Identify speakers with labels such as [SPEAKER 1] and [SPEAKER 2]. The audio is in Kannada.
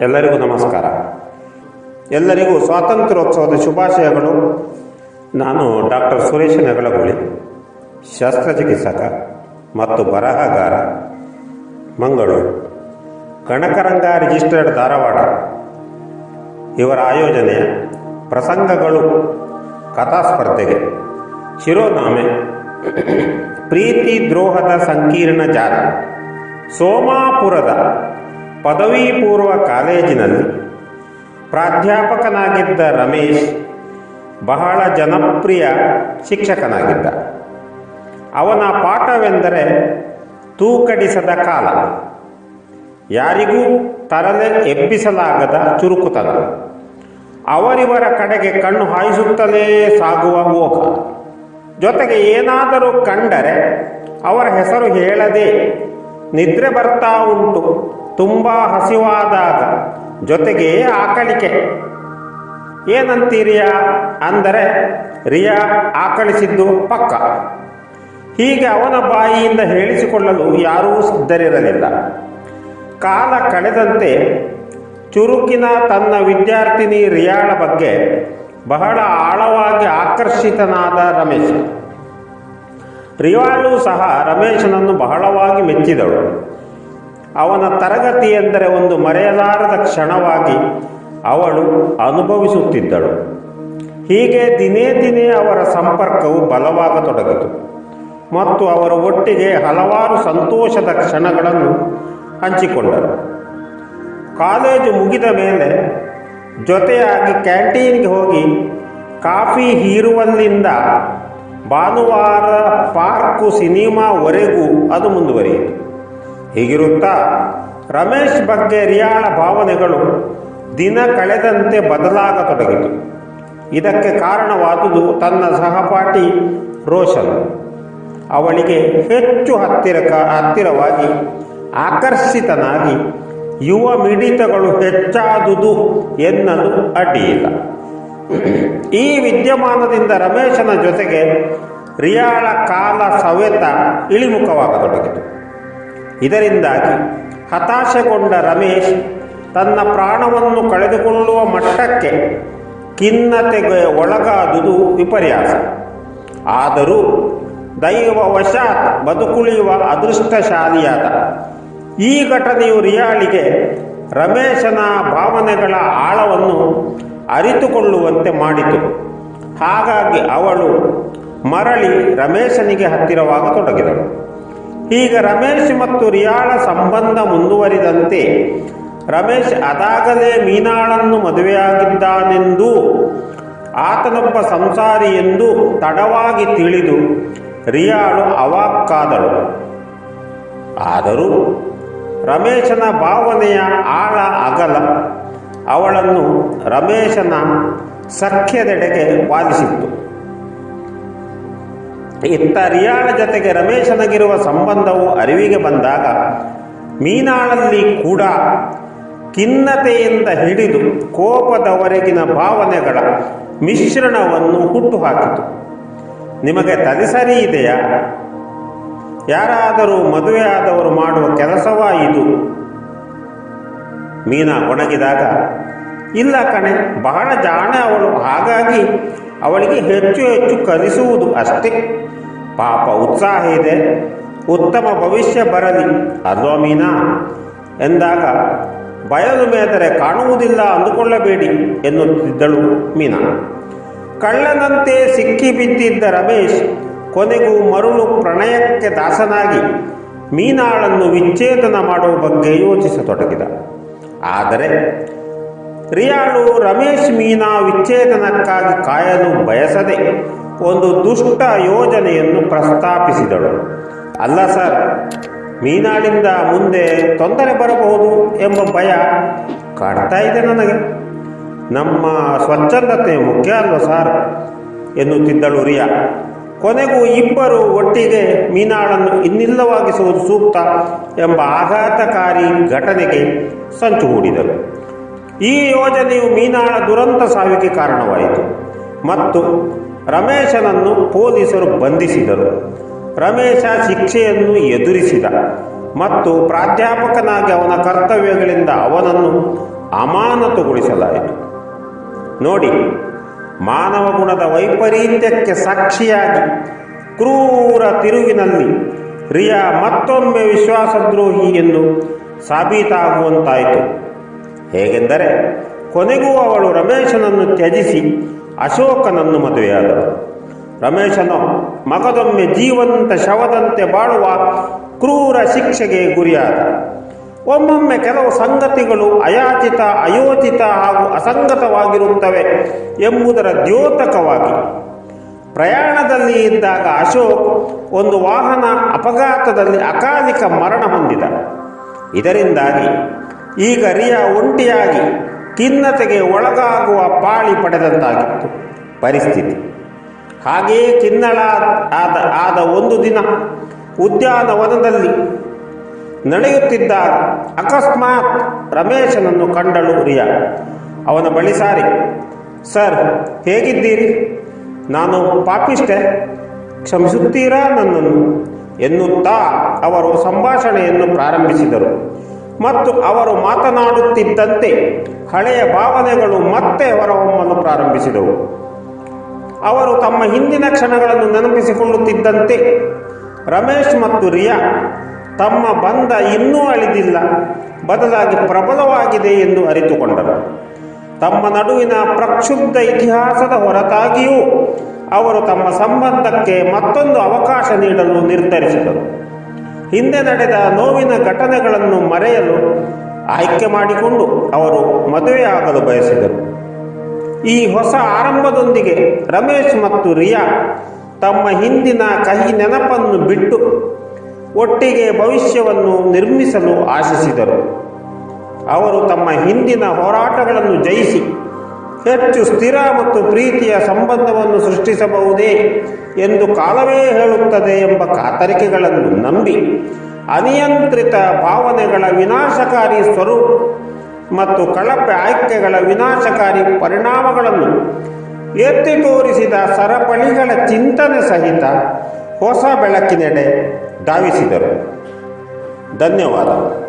[SPEAKER 1] ಎಲ್ಲರಿಗೂ ನಮಸ್ಕಾರ. ಎಲ್ಲರಿಗೂ ಸ್ವಾತಂತ್ರ್ಯೋತ್ಸವದ ಶುಭಾಶಯಗಳು. ನಾನು ಡಾಕ್ಟರ್ ಸುರೇಶ್ ನೆಗಳಗುಳಿ ಶಸ್ತ್ರಚಿಕಿತ್ಸಕ ಮತ್ತು ಬರಹಗಾರ, ಮಂಗಳೂರು. ಗಣಕರಂಗ ರಿಜಿಸ್ಟರ್ಡ್ ಧಾರವಾಡ. ಇವರ ಆಯೋಜನೆಯ ಪ್ರಸಂಗಗಳು, ಕಥಾ ಸ್ಪರ್ಧೆಗೆ. ಶಿರೋನಾಮೆ, ಪ್ರೀತಿ ದ್ರೋಹದ ಸಂಕೀರ್ಣ ಜಾಲ ಸೋಮಾಪುರದ ಪದವಿ ಪೂರ್ವ ಕಾಲೇಜಿನಲ್ಲಿ ಪ್ರಾಧ್ಯಾಪಕನಾಗಿದ್ದ ರಮೇಶ್ ಬಹಳ ಜನಪ್ರಿಯ ಶಿಕ್ಷಕನಾಗಿದ್ದ. ಅವನ ಪಾಠವೆಂದರೆ ತೂಕಡಿಸದ ಕಾಲ. ಯಾರಿಗೂ ತರಲೆ ಎಬ್ಬಿಸಲಾಗದ ಚುರುಕುತನ. ಅವರಿವರ ಕಡೆಗೆ ಕಣ್ಣು ಹಾಯಿಸುತ್ತಲೇ ಸಾಗುವ ಮೋಹ ಜೊತೆಗೆ ಏನಾದರೂ ಕಂಡರೆ ಅವರ ಹೆಸರು ಹೇಳದೆ ನಿದ್ರೆ ಬರ್ತಾ ಉಂಟು. ತುಂಬ ಹಸಿವಾದಾಗ ಜೊತೆಗೆ ಆಕಳಿಕೆ. ಏನಂತೀರಿಯಾ ಅಂದರೆ ರಿಯಾ ಆಕಳಿಸಿದ್ದು ಪಕ್ಕ. ಹೀಗೆ ಅವನ ಬಾಯಿಯಿಂದ ಹೇಳಿಸಿಕೊಳ್ಳಲು ಯಾರೂ ಸಿದ್ಧರಿರಲಿಲ್ಲ. ಕಾಲ ಕಳೆದಂತೆ ಚುರುಕಿನ ತನ್ನ ವಿದ್ಯಾರ್ಥಿನಿ ರಿಯಾಳ ಬಗ್ಗೆ ಬಹಳ ಆಳವಾಗಿ ಆಕರ್ಷಿತನಾದ ರಮೇಶ್. ರಿಯಾಳು ಸಹ ರಮೇಶನನ್ನು ಬಹಳವಾಗಿ ಮೆಚ್ಚಿದಳು. ಅವನ ತರಗತಿ ಎಂದರೆ ಒಂದು ಮರೆಯಲಾರದ ಕ್ಷಣವಾಗಿ ಅವಳು ಅನುಭವಿಸುತ್ತಿದ್ದಳು. ಹೀಗೆ ದಿನೇ ದಿನೇ ಅವರ ಸಂಪರ್ಕವು ಬಲವಾಗತೊಡಗಿತು. ಮತ್ತು ಅವರು ಒಟ್ಟಿಗೆ ಹಲವಾರು ಸಂತೋಷದ ಕ್ಷಣಗಳನ್ನು ಹಂಚಿಕೊಂಡರು. ಕಾಲೇಜು ಮುಗಿದ ಮೇಲೆ ಜೊತೆಯಾಗಿ ಕ್ಯಾಂಟೀನ್ಗೆ ಹೋಗಿ ಕಾಫಿ ಹೀರುವಲ್ಲಿಂದ ಭಾನುವಾರ ಪಾರ್ಕು ಸಿನಿಮಾವರೆಗೂ ಅದು ಮುಂದುವರಿಯಿತು. ಹೀಗಿರುತ್ತಾ ರಮೇಶ್ ಬಗ್ಗೆ ರಿಯಾಳ ಭಾವನೆಗಳು ದಿನ ಕಳೆದಂತೆ ಬದಲಾಗತೊಡಗಿತು. ಇದಕ್ಕೆ ಕಾರಣವಾದುದು ತನ್ನ ಸಹಪಾಠಿ ರೋಷನ್. ಅವಳಿಗೆ ಹೆಚ್ಚು ಹತ್ತಿರಕ ಹತ್ತಿರವಾಗಿ ಆಕರ್ಷಿತನಾಗಿ ಯುವ ಮಿಡಿತಗಳು ಹೆಚ್ಚಾದುದು ಎನ್ನಲು ಅಡ್ಡಿಯಿಲ್ಲ. ಈ ವಿದ್ಯಮಾನದಿಂದ ರಮೇಶನ ಜೊತೆಗೆ ರಿಯಾಳ ಕಾಲ ಸವೆತ ಇಳಿಮುಖವಾಗತೊಡಗಿತು. ಇದರಿಂದಾಗಿ ಹತಾಶೆಗೊಂಡ ರಮೇಶ್ ತನ್ನ ಪ್ರಾಣವನ್ನು ಕಳೆದುಕೊಳ್ಳುವ ಮಟ್ಟಕ್ಕೆ ಖಿನ್ನತೆಗೆ ಒಳಗಾದುದು ವಿಪರ್ಯಾಸ. ಆದರೂ ದೈವವಶಾತ್ ಬದುಕುಳಿಯುವ ಅದೃಷ್ಟಶಾಲಿಯಾದ ಈ ಘಟನೆಯು ರಿಯಾಳಿಗೆ ರಮೇಶನ ಭಾವನೆಗಳ ಆಳವನ್ನು ಅರಿತುಕೊಳ್ಳುವಂತೆ ಮಾಡಿತು. ಹಾಗಾಗಿ ಅವಳು ಮರಳಿ ರಮೇಶನಿಗೆ ಹತ್ತಿರವಾಗತೊಡಗಿದಳು. ಈಗ ರಮೇಶ್ ಮತ್ತು ರಿಯಾಳ ಸಂಬಂಧ ಮುಂದುವರಿದಂತೆ ರಮೇಶ್ ಅದಾಗಲೇ ಮೀನಾಳನ್ನು ಮದುವೆಯಾಗಿದ್ದಾನೆಂದು ಆತನೊಬ್ಬ ಸಂಸಾರಿ ಎಂದು ತಡವಾಗಿ ತಿಳಿದು ರಿಯಾಳು ಅವಾಕ್ಕಾದಳು. ಆದರೂ ರಮೇಶನ ಭಾವನೆಯ ಆಳ ಅಗಲ, ಅವಳನ್ನು ರಮೇಶನ ಸಖ್ಯದೆಡೆಗೆ ವಾಲಿಸಿತ್ತು ಇತ್ತ ರಿಯಾಳ ಜೊತೆಗೆ ರಮೇಶನಗಿರುವ ಸಂಬಂಧವು ಅರಿವಿಗೆ ಬಂದಾಗ ಮೀನಾಳಲ್ಲಿ ಕೂಡ ಖಿನ್ನತೆಯಿಂದ ಹಿಡಿದು ಕೋಪದವರೆಗಿನ ಭಾವನೆಗಳ ಮಿಶ್ರಣವನ್ನು ಹುಟ್ಟುಹಾಕಿತು. ನಿಮಗೆ ತಲೆಸರಿ ಇದೆಯಾ? ಯಾರಾದರೂ ಮದುವೆಯಾದವರು ಮಾಡುವ ಕೆಲಸವಾ ಇದು? ಮೀನಾ ಒಣಗಿದಾಗ, ಇಲ್ಲ ಕಣೆ, ಬಹಳ ಜಾಣ ಅವಳು, ಹಾಗಾಗಿ ಅವಳಿಗೆ ಹೆಚ್ಚು ಹೆಚ್ಚು ಕಲಿಸುವುದು ಅಷ್ಟೇ. ಪಾಪ ಉತ್ಸಾಹ ಇದೆ. ಉತ್ತಮ ಭವಿಷ್ಯ ಬರಲಿ. ಅಲ್ವಾ ಮೀನಾ ಎಂದಾಗ ಬಯಲು ಮೇದರೆ ಕಾಣುವುದಿಲ್ಲ ಅಂದುಕೊಳ್ಳಬೇಡಿ ಎನ್ನುತ್ತಿದ್ದಳು ಮೀನಾ. ಕಳ್ಳನಂತೆ ಸಿಕ್ಕಿ ಬಿದ್ದಿದ್ದ ರಮೇಶ್ ಕೊನೆಗೂ ಮರುಳು ಪ್ರಣಯಕ್ಕೆ ದಾಸನಾಗಿ ಮೀನಾಳನ್ನು ವಿಚ್ಛೇದನ ಮಾಡುವ ಬಗ್ಗೆ ಯೋಚಿಸತೊಡಗಿದ. ಆದರೆ ರಿಯಾಳು ರಮೇಶ್ ಮೀನಾ ವಿಚ್ಛೇದನಕ್ಕಾಗಿ ಕಾಯಲು ಬಯಸದೆ ಒಂದು ದುಷ್ಟ ಯೋಜನೆಯನ್ನು ಪ್ರಸ್ತಾಪಿಸಿದಳು. ಅಲ್ಲ ಸರ್, ಮೀನಾಳಿಂದ ಮುಂದೆ ತೊಂದರೆ ಬರಬಹುದು ಎಂಬ ಭಯ ಕಾಡ್ತಾ ಇದೆ ನನಗೆ. ನಮ್ಮ ಸ್ವಚ್ಛಂದತೆ ಮುಖ್ಯ ಅಲ್ವ ಸರ್? ಎನ್ನುತ್ತಿದ್ದಳು ರಿಯಾ. ಕೊನೆಗೂ ಇಬ್ಬರು ಒಟ್ಟಿಗೆ ಮೀನಾಳನ್ನು ಇನ್ನಿಲ್ಲವಾಗಿಸುವುದು ಸೂಕ್ತ ಎಂಬ ಆಘಾತಕಾರಿ ಘಟನೆಗೆ ಸಂಚು ಹೂಡಿದರು. ಈ ಯೋಜನೆಯು ಮೀನಾಳ ದುರಂತ ಸಾವಿಗೆ ಕಾರಣವಾಯಿತು. ಮತ್ತು ರಮೇಶನನ್ನು ಪೊಲೀಸರು ಬಂಧಿಸಿದರು. ರಮೇಶ ಶಿಕ್ಷೆಯನ್ನು ಎದುರಿಸಿದ ಮತ್ತು ಪ್ರಾಧ್ಯಾಪಕನಾಗಿ ಅವನ ಕರ್ತವ್ಯಗಳಿಂದ ಅವನನ್ನು ಅಮಾನತುಗೊಳಿಸಲಾಯಿತು. ನೋಡಿ, ಮಾನವ ಗುಣದ ವೈಪರೀತ್ಯಕ್ಕೆ ಸಾಕ್ಷಿಯಾಗಿ ಕ್ರೂರ ತಿರುವಿನಲ್ಲಿ ರಿಯಾ ಮತ್ತೊಮ್ಮೆ ವಿಶ್ವಾಸದ್ರೋಹಿ ಎಂದು ಸಾಬೀತಾಗುವಂತಾಯಿತು. ಹೇಗೆಂದರೆ, ಕೊನೆಗೂ ಅವಳು ರಮೇಶನನ್ನು ತ್ಯಜಿಸಿ ಅಶೋಕನನ್ನು ಮದುವೆಯಾದಳು ರಮೇಶನು ಮಗದೊಮ್ಮೆ ಜೀವಂತ ಶವದಂತೆ ಬಾಳುವ ಕ್ರೂರ ಶಿಕ್ಷೆಗೆ ಗುರಿಯಾದ. ಒಮ್ಮೊಮ್ಮೆ ಕೆಲವು ಸಂಗತಿಗಳು ಅಯಾಚಿತ, ಅಯೋಚಿತ ಹಾಗೂ ಅಸಂಗತವಾಗಿರುತ್ತವೆ ಎಂಬುದರ ದ್ಯೋತಕವಾಗಿ. ಪ್ರಯಾಣದಲ್ಲಿ ಇದ್ದಾಗ ಅಶೋಕ್ ಒಂದು ವಾಹನ ಅಪಘಾತದಲ್ಲಿ ಅಕಾಲಿಕ ಮರಣ ಹೊಂದಿದ. ಇದರಿಂದಾಗಿ ಈಗ ರಿಯಾ ಒಂಟಿಯಾಗಿ ಖಿನ್ನತೆಗೆ ಒಳಗಾಗುವ ಪಾಳಿ ಪಡೆದಂತಾಗಿತ್ತು ಪರಿಸ್ಥಿತಿ. ಹಾಗೆಯೇ ಕಿನ್ನಳ ಆದ ಆದ ಒಂದು ದಿನ ಉದ್ಯಾನವನದಲ್ಲಿ ನಡೆಯುತ್ತಿದ್ದ ಅಕಸ್ಮಾತ್ ರಮೇಶನನ್ನು ಕಂಡಳು ರಿಯಾ. ಅವನ ಬಳಿ ಸಾರಿ, ಸರ್, ಹೇಗಿದ್ದೀರಿ? ನಾನು ಪಾಪಿಷ್ಟೆ ಕ್ಷಮಿಸುತ್ತೀರಾ ನನ್ನನ್ನು? ಎನ್ನುತ್ತಾ ಅವರು ಸಂಭಾಷಣೆಯನ್ನು ಪ್ರಾರಂಭಿಸಿದರು. ಮತ್ತು ಅವರು ಮಾತನಾಡುತ್ತಿದ್ದಂತೆ ಹಳೆಯ ಭಾವನೆಗಳು ಮತ್ತೆ ಹೊರಹೊಮ್ಮಲು ಪ್ರಾರಂಭಿಸಿದವು. ಅವರು ತಮ್ಮ ಹಿಂದಿನ ಕ್ಷಣಗಳನ್ನು ನೆನಪಿಸಿಕೊಳ್ಳುತ್ತಿದ್ದಂತೆ ರಮೇಶ್ ಮತ್ತು ರಿಯಾ ತಮ್ಮ ಬಂಧ ಇನ್ನೂ ಅಳಿದಿಲ್ಲ, ಬದಲಾಗಿ ಪ್ರಬಲವಾಗಿದೆ ಎಂದು ಅರಿತುಕೊಂಡರು. ತಮ್ಮ ನಡುವಿನ ಪ್ರಕ್ಷುಬ್ಧ ಇತಿಹಾಸದ ಹೊರತಾಗಿಯೂ ಅವರು ತಮ್ಮ ಸಂಬಂಧಕ್ಕೆ ಮತ್ತೊಂದು ಅವಕಾಶ ನೀಡಲು ನಿರ್ಧರಿಸಿದರು. ಹಿಂದೆ ನಡೆದ ನೋವಿನ ಘಟನೆಗಳನ್ನು ಮರೆಯಲು ಆಯ್ಕೆ ಮಾಡಿಕೊಂಡು ಅವರು ಮದುವೆಯಾಗಲು ಬಯಸಿದರು. ಈ ಹೊಸ ಆರಂಭದೊಂದಿಗೆ ರಮೇಶ್ ಮತ್ತು ರಿಯಾ ತಮ್ಮ ಹಿಂದಿನ ಕಹಿ ನೆನಪನ್ನು ಬಿಟ್ಟು ಒಟ್ಟಿಗೆ ಭವಿಷ್ಯವನ್ನು ನಿರ್ಮಿಸಲು ಆಶಿಸಿದರು. ಅವರು ತಮ್ಮ ಹಿಂದಿನ ಹೋರಾಟಗಳನ್ನು ಜಯಿಸಿ ಹೆಚ್ಚು ಸ್ಥಿರ ಮತ್ತು ಪ್ರೀತಿಯ ಸಂಬಂಧವನ್ನು ಸೃಷ್ಟಿಸಬಹುದೇ ಎಂದು ಕಾಲವೇ ಹೇಳುತ್ತದೆ ಎಂಬ ಕಾತರಿಕೆಗಳನ್ನು ನಂಬಿ ಅನಿಯಂತ್ರಿತ ಭಾವನೆಗಳ ವಿನಾಶಕಾರಿ ಸ್ವರೂಪ ಮತ್ತು ಕಳಪೆ ಆಯ್ಕೆಗಳ ವಿನಾಶಕಾರಿ ಪರಿಣಾಮಗಳನ್ನು ಎತ್ತಿ ತೋರಿಸಿದ ಸರಪಳಿಗಳ ಚಿಂತನೆ ಸಹಿತ ಹೊಸ ಬೆಳಕಿನೆಡೆ ಧಾವಿಸಿದರು. ಧನ್ಯವಾದ.